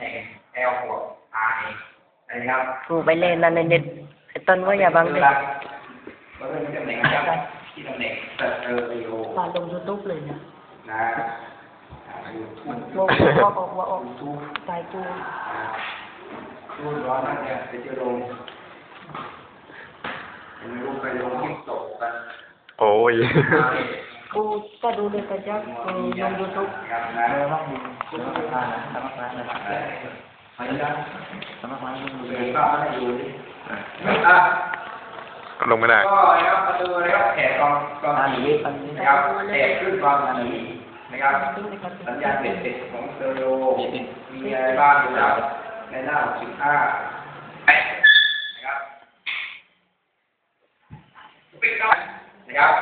แหน่ง L บวก I นะครับกูไปเล่นนั่นในเน็ตไอ้ต้นว่าอย่าบังเวเด็กลาเราเริ่มที่ตำแหน่งนะครับที่ตำแหน่งสเตอริโอมาลงยูทูบเลยนะนะอ่าอยู่ทุ่นว่าว่าออกว่าออกทูบตายกูทูบร้อนนั่นเนี่ยไปเจอลงไม่รู้ไปลงที่ตกกันโอ้ย กูก็ดูเลยแต่ยักกูลงยูทูบครับนะเราต้องมีคุณภาพนะสมัครร้านนะครับไปนะสมัครร้านดูเลยก็ให้ดูดิอะลงไม่ได้ก็นะครับประตูนะครับแขกกองกองหนีนะครับแขกขึ้นกองหนีนะครับสัญญาณเด็ดๆของเซอร์โรมีอะไรบ้างนะครับในหน้า65นะครับปิดก่อนนะครับ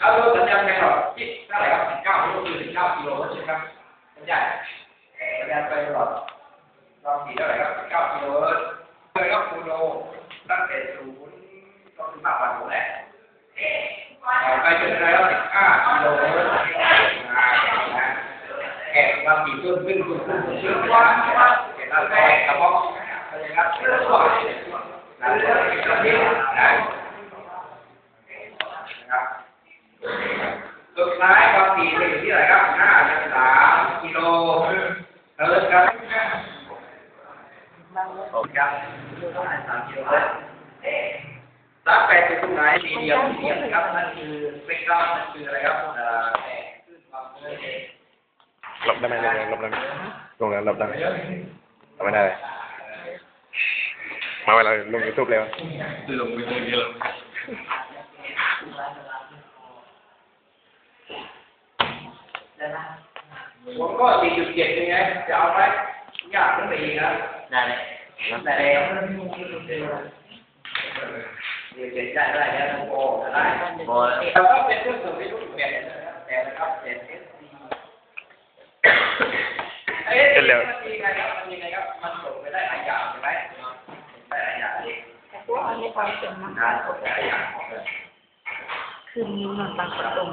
เอาดูสัญญาณไปหรอดที่เท่าไหร่ครับ19กิโลคือ19กิโลเมตรใช่ไหมครับสัญญาณสัญญาณไปหรอรอบสี่เท่าไหร่ครับ19กิโลเลยครับคูโลตั้งแต่ศูนย์ก็คือปากวันหมดแล้วไปจนได้แล้วสิบห้ากิโลเมตรแอบมาปีต้นขึ้นขึ้นขึ้นขึ้นว่าเห็นแล้วแอบกระบอกอะไรครับเรื่องว่านะนะครับสุดท้ ปีจะอยู่ที่ไหนครับห้าจุดสามกิโลเฮิร์ตครับโอเคครับสามกิโลเฮิร์ตสามแปดเป็นตรงไหนสี่เหลี่ยมสี่เดียมนะครับนั่นคือเป็นกราฟนั่นคืออะไรครับเอ่อหลบได้ไหมหลงได้ไหมลงแล้วหลบได้ไหมทำไม่ได้เลยมาเวลาลงยูทูบเร็วะลงไปตรงนี้แล้วผมก็สี่จุดเจ็ดยังไงจะเอาไหมยากขึ้นไปอีกนะได้เลยแต่เดี๋ยวเจ็ดได้ได้แล้วโอ้ได้แต่ก็เป็นเรื่องส่วนที่รูปแบบนะครับแต่นะครับแต่เอสซีเอสซีมันมีไงครับมันมีไงครับมันส่งไปได้หลายอย่างใช่ไหมได้หลายอย่างว่าอันนี้ความเป็นมากได้หลายอย่างคือมีมันบางกระตรง